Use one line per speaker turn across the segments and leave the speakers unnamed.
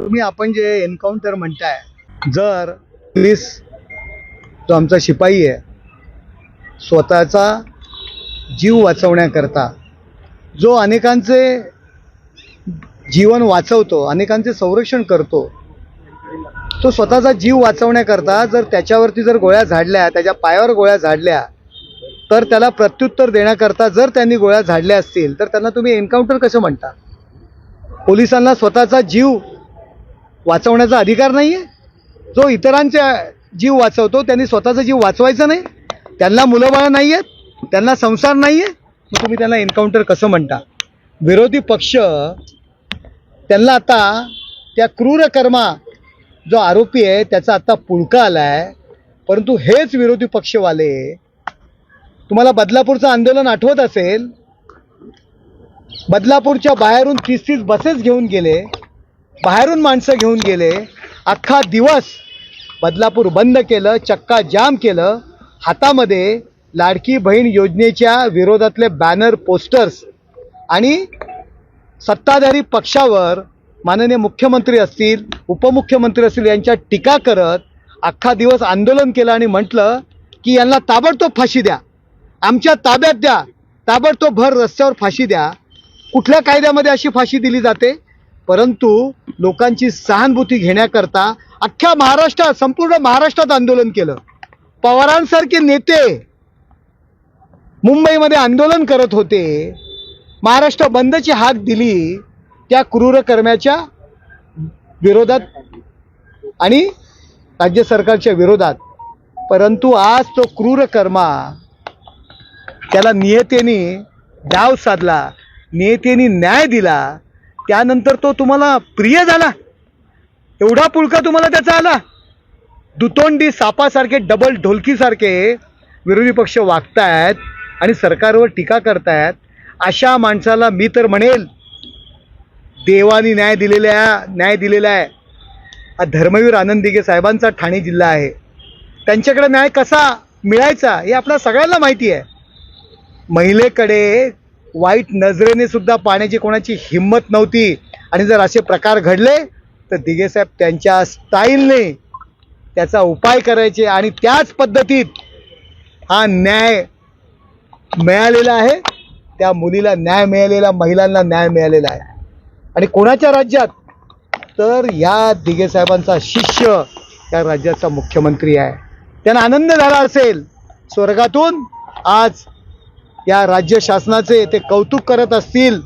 तुम्ही आपण जे एन्काउंटर म्हणताय जर पोलीस जो आमचा शिपाई आहे स्वतःचा जीव वाचवण्याकरता जो अनेकांचे जीवन वाचवतो अनेकांचे संरक्षण करतो तो स्वतःचा जीव वाचवण्याकरता जर त्याच्यावरती जर गोळ्या झाडल्या त्याच्या पायावर गोळ्या झाडल्या तर त्याला प्रत्युत्तर देण्याकरता जर त्यांनी गोळ्या झाडल्या असतील तर त्यांना तुम्ही एन्काउंटर कसं म्हणता? पोलिसांना स्वतःचा जीव वाचवण्याचा अधिकार नाही आहे जो इतरांच्या जीव वाचवतो त्यांनी स्वतःचा जीव वाचवायचा नाही. त्यांना मुलंबाळं नाही आहेत त्यांना संसार नाही आहे मग तुम्ही त्यांना एन्काउंटर कसं म्हणता? विरोधी पक्ष त्यांना आता त्या क्रूर कर्मा जो आरोपी आहे त्याचा आता पुळका आला आहे परंतु हेच विरोधी पक्षवाले तुम्हाला बदलापूरचं आंदोलन आठवत असेल? बदलापूरच्या बाहेरून तीस तीस बसेस घेऊन गेले. बाहेरून माणसं घेऊन गेले. अख्खा दिवस बदलापूर बंद केलं चक्का जाम केलं. हातामध्ये लाडकी बहीण योजनेच्या विरोधातले बॅनर पोस्टर्स आणि सत्ताधारी पक्षावर माननीय मुख्यमंत्री असतील उपमुख्यमंत्री असतील यांच्या टीका करत अख्खा दिवस आंदोलन केलं आणि म्हटलं की यांना ताबडतोब फाशी द्या. आमच्या ताब्यात द्या. ताबडतोब भर रस्त्यावर फाशी द्या. कुठल्या कायद्यामध्ये अशी फाशी दिली जाते? परंतु लोकांची सहानुभूती घेण्याकरता अख्ख्या महाराष्ट्रात संपूर्ण महाराष्ट्रात आंदोलन केलं. पवारांसारखे नेते मुंबईमध्ये आंदोलन करत होते. महाराष्ट्र बंदची हाक दिली त्या क्रूर कर्म्याच्या विरोधात आणि राज्य सरकारच्या विरोधात. परंतु आज तो क्रूर कर्मा त्याला नियतेने डाव साधला नियतेने न्याय दिला. त्यानंतर तो तुम्हाला प्रिय झाला. एवढा पुळका तुम्हाला त्याचा आला. दुतोंडी सापासारखे डबल ढोलकीसारखे विरोधी पक्ष वागतायत आणि सरकारवर टीका करतायत. अशा माणसाला मी तर म्हणेल देवानी न्याय दिलेल्या न्याय दिलेला आहे. हा धर्मवीर आनंद दिघे साहेबांचा ठाणे जिल्हा आहे. त्यांच्याकडे न्याय कसा मिळायचा हे आपल्या सगळ्यांना माहिती आहे. महिलेकडे वाईट नजरेने सुद्धा पाहण्याची कोणाची हिंमत नव्हती. आणि जर असे प्रकार घडले तर दिघे साहेब त्यांच्या स्टाईलने त्याचा उपाय करायचे आणि त्याच पद्धतीत हा न्याय मिळालेला आहे. त्या मुलीला न्याय मिळालेला महिलांना न्याय मिळालेला आहे. आणि कोणाच्या राज्यात? तर या दिघे साहेबांचा शिष्य या राज्याचा मुख्यमंत्री आहे. त्यांना आनंद झाला असेल. स्वर्गातून आज या राज्य शासनाचे ते कौतुक करत असतील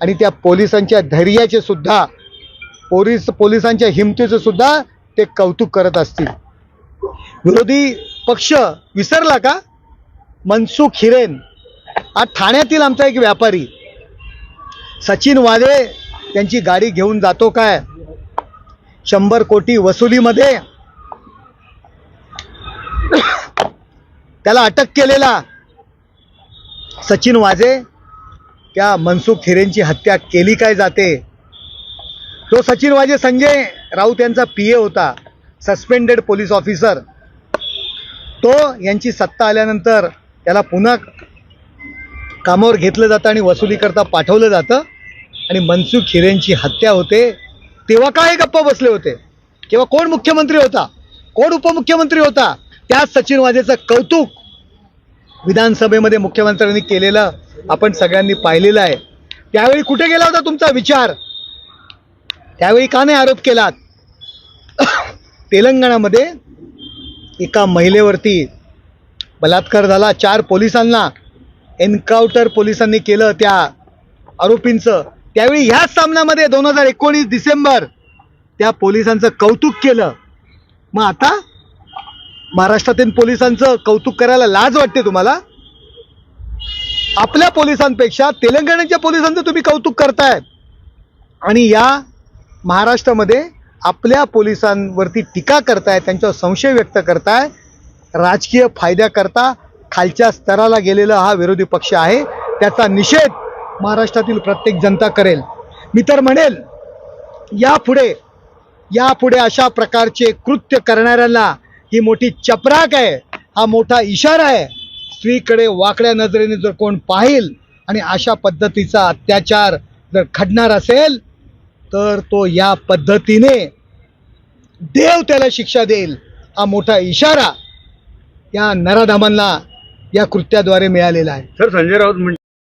आणि त्या पोलिसांच्या धैर्याचे सुद्धा पोलीस पोलिसांच्या हिमतीचे सुद्धा ते कौतुक करत असतील. विरोधी पक्ष विसरला का? मनसुख हिरेन हा ठाण्यातील आमचा एक व्यापारी सचिन वादळे त्यांची गाडी घेऊन जातो काय? शंभर कोटी वसुलीमध्ये त्याला अटक केलेला सचिन वाजे त्या मनसुख हिरेंची हत्या केली काय जाते? तो सचिन वाजे संजय राऊत यांचा पी ए होता सस्पेंडेड पोलीस ऑफिसर तो यांची सत्ता आल्यानंतर त्याला पुन्हा कामावर घेतलं जातं आणि वसुलीकरता पाठवलं जातं. आणि मनसुख हिरेंची हत्या होते. तेव्हा काय गप्पा बसले होते? तेव्हा कोण मुख्यमंत्री होता? कोण उपमुख्यमंत्री होता? त्याच सचिन वाजेचं कौतुक विधानसभेमध्ये मुख्यमंत्र्यांनी केलेलं आपण सगळ्यांनी पाहिलेलं आहे. त्यावेळी कुठे गेला होता तुमचा विचार? त्यावेळी का नाही आरोप केलात? तेलंगणामध्ये एका महिलेवरती बलात्कार झाला. चार पोलिसांना एन्काउंटर पोलिसांनी केलं त्या आरोपींचं. त्यावेळी ह्याच सामन्यामध्ये दोन हजार एकोणीस डिसेंबर त्या पोलिसांचं कौतुक केलं. मग आता महाराष्ट्रातील पोलिसांचं कौतुक करायला लाज वाटते तुम्हाला? आपल्या पोलिसांपेक्षा तेलंगणाच्या पोलिसांचं तुम्ही कौतुक करताय. आणि या महाराष्ट्रामध्ये आपल्या पोलिसांवरती टीका करताय त्यांच्यावर संशय व्यक्त करताय राजकीय फायद्याकरता खालच्या स्तराला गेलेला हा विरोधी पक्ष आहे त्याचा निषेध महाराष्ट्रातील प्रत्येक जनता करेल. मी तर म्हणेल यापुढे यापुढे अशा प्रकारचे कृत्य करणाऱ्यांना ही मोठी चपराक आहे हा मोठा इशारा आहे. स्त्रीकडे वाकड्या नजरेने जर कोण पाहिल आणि अशा पद्धतीचा अत्याचार जर खडणार असेल तर तो या पद्धतीने देव त्याला शिक्षा देईल हा मोठा इशारा या नराधामांना या कृत्याद्वारे मिळालेला आहे.
सर संजय राऊत म्हण